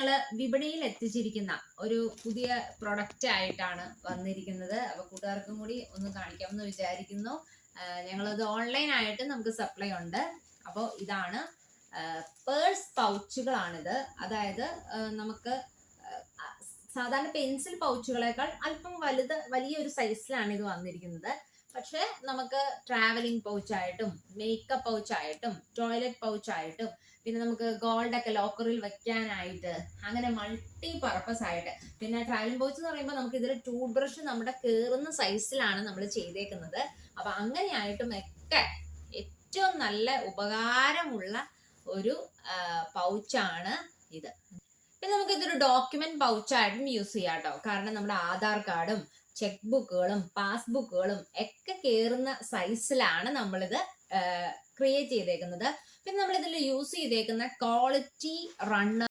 ഞങ്ങൾ വിപണിയിൽ എത്തിച്ചിരിക്കുന്ന ഒരു പുതിയ പ്രൊഡക്റ്റ് ആയിട്ടാണ് വന്നിരിക്കുന്നത്. അപ്പൊ കൂട്ടുകാർക്കും കൂടി ഒന്ന് കാണിക്കാമെന്ന് വിചാരിക്കുന്നു. ഞങ്ങളത് ഓൺലൈൻ ആയിട്ട് നമുക്ക് സപ്ലൈ ഉണ്ട്. അപ്പോൾ ഇതാണ് പേഴ്സ് പൗച്ചുകളാണിത് അതായത് നമുക്ക് സാധാരണ പെൻസിൽ പൗച്ചുകളേക്കാൾ അല്പം വലുത് വലിയൊരു സൈസിലാണ് ഇത് വന്നിരിക്കുന്നത്. പക്ഷെ നമുക്ക് ട്രാവലിംഗ് പൗച്ചായിട്ടും മേക്കപ്പ് പൗച്ചായിട്ടും ടോയ്ലറ്റ് പൗച്ചായിട്ടും പിന്നെ നമുക്ക് ഗോൾഡ് ഒക്കെ ലോക്കറിൽ വെക്കാനായിട്ട് അങ്ങനെ മൾട്ടി പർപ്പസ് ആയിട്ട്. പിന്നെ ട്രാവലിംഗ് പൗച്ച് എന്ന് പറയുമ്പോൾ നമുക്ക് ഇതിൽ ടൂത്ത് ബ്രഷ് നമ്മുടെ കയറുന്ന സൈസിലാണ് നമ്മൾ ചെയ്തേക്കുന്നത്. അപ്പൊ അങ്ങനെയായിട്ടും ഒക്കെ ഏറ്റവും നല്ല ഉപകാരമുള്ള ഒരു പൗച്ചാണ് ഇത്. പിന്നെ നമുക്ക് ഇതൊരു ഡോക്യുമെന്റ് പൗച്ചായിട്ടും യൂസ് ചെയ്യാം കേട്ടോ കാരണം നമ്മുടെ ആധാർ കാർഡും ചെക്ക് ബുക്കുകളും പാസ്ബുക്കുകളും ഒക്കെ കയറുന്ന സൈസിലാണ് നമ്മളിത് ക്രിയേറ്റ് ചെയ്തേക്കുന്നത്. പിന്നെ നമ്മൾ ഇതിൽ യൂസ് ചെയ്തേക്കുന്ന ക്വാളിറ്റി റണ്ണർ